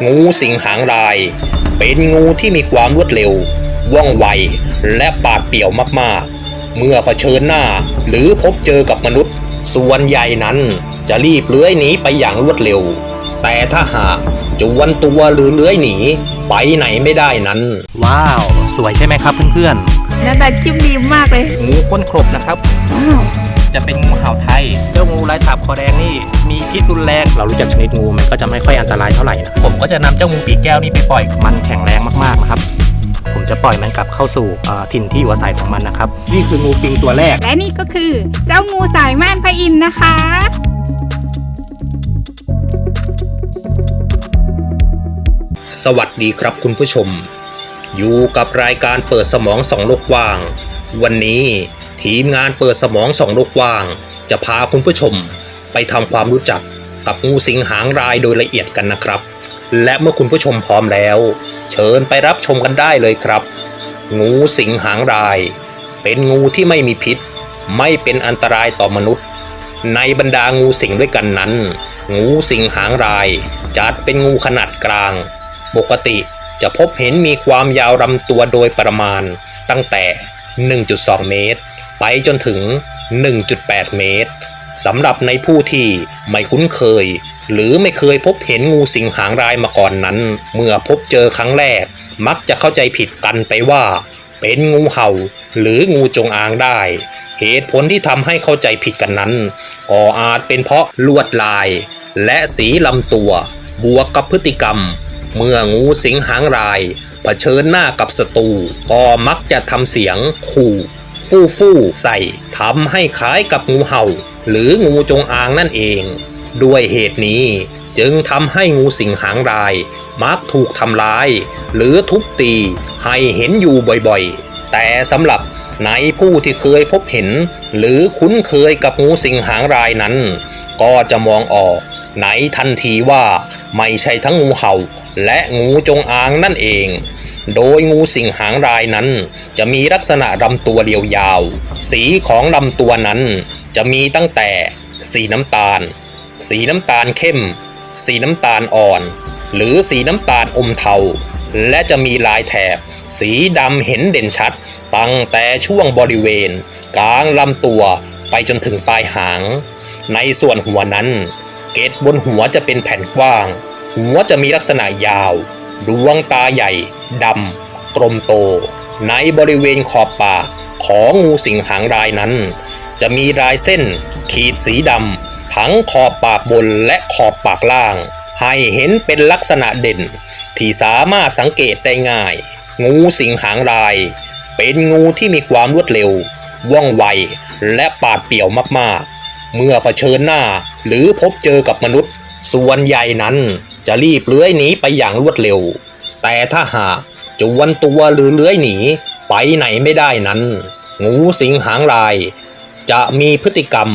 งูสิงหางราย เป็นงูที่มีความรวดเร็ว ว่องไว และปราดเปรี่ยวมากๆ เมื่อเผชิญหน้าหรือพบเจอกับมนุษย์ ส่วนใหญ่นั้นจะรีบเลื้อยหนีไปอย่างรวดเร็ว แต่ถ้าหากจวนตัวหรือเลื้อยหนี ไปไหนไม่ได้นั้น ว้าว สวยใช่ไหมครับเพื่อนหน้าตาจิ้มดีมากเลย ๆ งูก้นครบนะครับ ว้าว จะเป็นงูเห่าไทย เจ้างูลายสาบคอแดงนี่มีพิษรุนแรง เรารู้จักชนิดงูมันก็จะไม่ค่อยอันตรายเท่าไหร่นะผมก็จะนำเจ้างูปีกแก้วนี่ไปปล่อยมันแข็งแรงมากๆนะครับ ผมจะปล่อยมันกลับเข้าสู่เอ่อถิ่นที่อยู่อาศัยของมันนะครับ นี่คืองูปิงตัวแรก และนี่ก็คือเจ้างูสายม่านพระอินทร์นะคะ สวัสดีครับคุณผู้ชม อยู่กับรายการเปิดสมองสองโลกว่าง วันนี้ ทีมงานเปิดสมองสองโลกว่าง จะพาคุณผู้ชมไปทำความรู้จักกับงูสิงหางรายโดยละเอียดกันนะครับ และเมื่อคุณผู้ชมพร้อมแล้ว เชิญไปรับชมกันได้เลยครับ งูสิงหางราย เป็นงูที่ไม่มีพิษ ไม่เป็นอันตรายต่อมนุษย์ ในบรรดางูสิงด้วยกันนั้น งูสิงหางราย จัดเป็นงูขนาดกลาง ปกติจะพบเห็นมีความยาวลำตัวโดยประมาณตั้งแต่ 1.2 เมตร ไปจนถึง 1.8 เมตรสำหรับในผู้ที่ไม่คุ้นเคย หรือไม่เคยพบเห็นงูสิงหางรายมาก่อนนั้น เมื่อพบเจอครั้งแรก มักจะเข้าใจผิดกันไปว่า เป็นงูเห่าหรืองูจงอางได้ เหตุผลที่ทำให้เข้าใจผิดกันนั้น ก็อาจเป็นเพราะลวดลาย และสีลำตัว บวกกับพฤติกรรม เมื่องูสิงหางรายเผชิญหน้ากับศัตรูก็มักจะทำเสียงขู่ ฟู่ฟู่ใส่ทำให้คล้ายกับงูเห่า หรืองูจงอางนั่นเอง ด้วยเหตุนี้จึงทำให้งูสิงหางราย มักถูกทำร้าย หรือทุบตีให้เห็นอยู่บ่อยๆ แต่สำหรับในผู้ที่เคยพบเห็น หรือคุ้นเคยกับงูสิงหางรายนั้น ก็จะมองออกในทันทีว่าไม่ใช่ทั้งงูเห่า และงูจงอางนั่นเอง โดยงูสิงหางรายนั้น จะมีลักษณะลำตัวเรียวยาว สีของลำตัวนั้น จะมีตั้งแต่ สีน้ำตาล สีน้ำตาลเข้ม สีน้ำตาลอ่อน หรือสีน้ำตาลอมเทา และจะมีลายแถบ สีดำเห็นเด่นชัด ตั้งแต่ช่วงบริเวณ กลางลำตัวไปจนถึงปลายหาง ในส่วนหัวนั้น เกตบนหัวจะเป็นแผ่นกว้าง หัวจะมีลักษณะยาว ดวงตาใหญ่ดำกลมโต ในบริเวณขอบปากของงูสิงหางรายนั้น จะมีลายเส้นขีดสีดำทั้งขอบปากบนและขอบปากล่าง ให้เห็นเป็นลักษณะเด่น ที่สามารถสังเกตได้ง่าย งูสิงหางราย เป็นงูที่มีความรวดเร็ว ว่องไว และปาดเปี่ยวมากๆ เมื่อเผชิญหน้าหรือพบเจอกับมนุษย์ ส่วนใหญ่นั้น จะรีบเลื้อยหนีไปอย่างรวดเร็ว แต่ถ้าหากจวนตัวหรือเลื้อยหนีไปไหนไม่ได้นั้น งูสิงหางลาย จะมีพฤติกรรม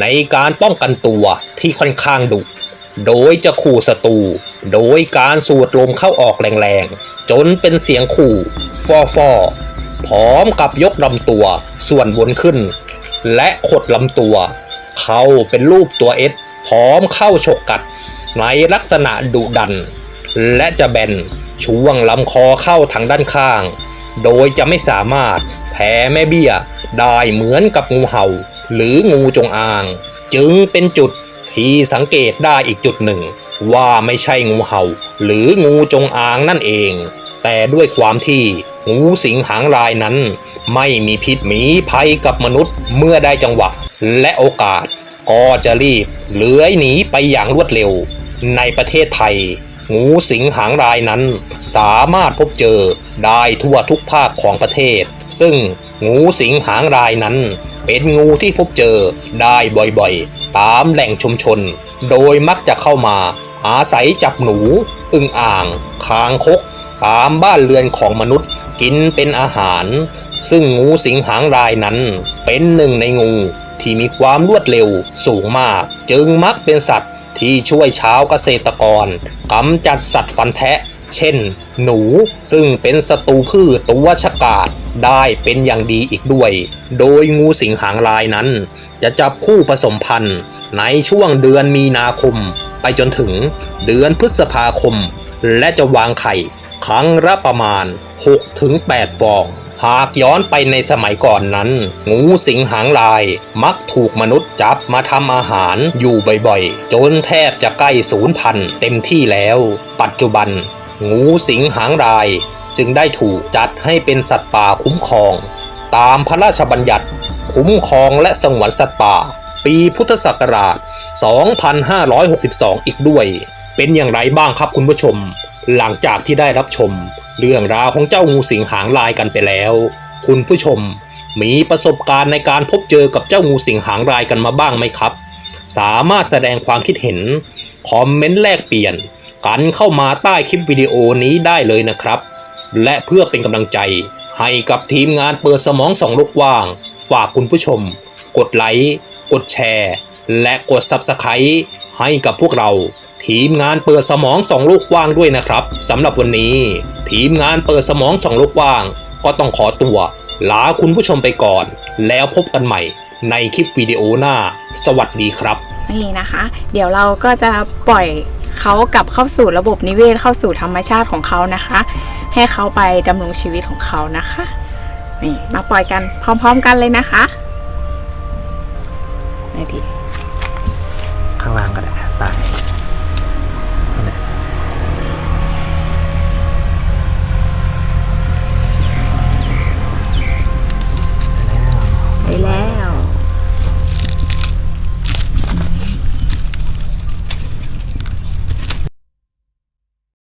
ในการป้องกันตัวที่ค่อนข้างดุโดยจะขู่ศัตรูโดยการสูดลมเข้าออกแรงๆ จนเป็นเสียงขู่ฟอฟอพร้อมกับยกลำตัวส่วนบนขึ้น และขดลำตัว เข้าเป็นรูปตัวเอสพร้อมเข้าฉกกัด ในลักษณะดุดัน และจะแบนช่วงลำคอเข้าทางด้านข้าง โดยจะไม่สามารถแผ่แม่เบี้ยได้เหมือนกับงูเห่า หรืองูจงอาง จึงเป็นจุดที่สังเกตได้อีกจุดหนึ่ง ว่าไม่ใช่งูเห่า หรืองูจงอางนั่นเอง แต่ด้วยความที่งูสิงหางรายนั้น ไม่มีพิษหมีภัยกับมนุษย์เมื่อได้จังหวะและโอกาส ก็จะรีบเลื้อยหนีไปอย่างรวดเร็ว ในประเทศไทย งูสิงหางรายนั้น สามารถพบเจอได้ทั่วทุกภาคของประเทศ ซึ่งงูสิงหางรายนั้น เป็นงูที่พบเจอได้บ่อยๆ ตามแหล่งชุมชน โดยมักจะเข้ามา อาศัยจับหนู อึ่งอ่าง คางคก ตามบ้านเรือนของมนุษย์กินเป็นอาหาร ซึ่งงูสิงหางรายนั้น เป็นหนึ่งในงูที่มีความรวดเร็วสูงมาก จึงมักเป็นสัตว์ ที่ช่วยชาวเกษตรกรกำจัดสัตว์ฟันแทะ เช่น หนูซึ่งเป็นศัตรูพืชตัวฉกาจได้เป็นอย่างดีอีกด้วย โดยงูสิงหางลายนั้น จะจับคู่ผสมพันธุ์ในช่วงเดือนมีนาคม ไปจนถึงเดือนพฤษภาคม และจะวางไข่ครั้งละประมาณ 6-8 ฟอง หากย้อนไปในสมัยก่อนนั้น งูสิงหางลาย มักถูกมนุษย์จับมาทำอาหารอยู่บ่อยๆ จนแทบจะใกล้สูญพันเต็มที่แล้ว ปัจจุบัน งูสิงหางลาย จึงได้ถูกจัดให้เป็นสัตว์ป่าคุ้มครอง ตามพระราชบัญญัติ คุ้มครองและสงวนสัตว์ป่า ปีพุทธศักราช 2562 อีกด้วย เป็นอย่างไรบ้างครับคุณผู้ชม หลังจากที่ได้รับชม เรื่องราวของเจ้างูสิงหางลายกันไปแล้ว คุณผู้ชมมีประสบการณ์ในการพบเจอกับเจ้างูสิงหางลายกันมาบ้างไหมครับ สามารถแสดงความคิดเห็น คอมเมนต์แลกเปลี่ยน กันเข้ามาใต้คลิปวิดีโอนี้ได้เลยนะครับ และเพื่อเป็นกำลังใจ ให้กับทีมงานเปิดสมองสองลูกว่าง ฝากคุณผู้ชม กดไลค์กดแชร์ และกด Subscribe ให้กับพวกเรา ทีมงานเปิดสมองสองลูกว่างด้วยนะครับสำหรับวันนี้ ทีมงานเปิดสมองสองลูกว่าง ก็ต้องขอตัว ลาคุณผู้ชมไปก่อน แล้วพบกันใหม่ในคลิปวิดีโอหน้า สวัสดีครับ นี่นะคะ เดี๋ยวเราก็จะปล่อยเขากลับเข้าสู่ระบบนิเวศเข้าสู่ธรรมชาติของเขานะคะ ให้เขาไปดำรงชีวิตของเขานะคะนี่มาปล่อยกันพร้อม ๆ กันเลยนะคะนี่ทีข้างล่างก็ได้ไป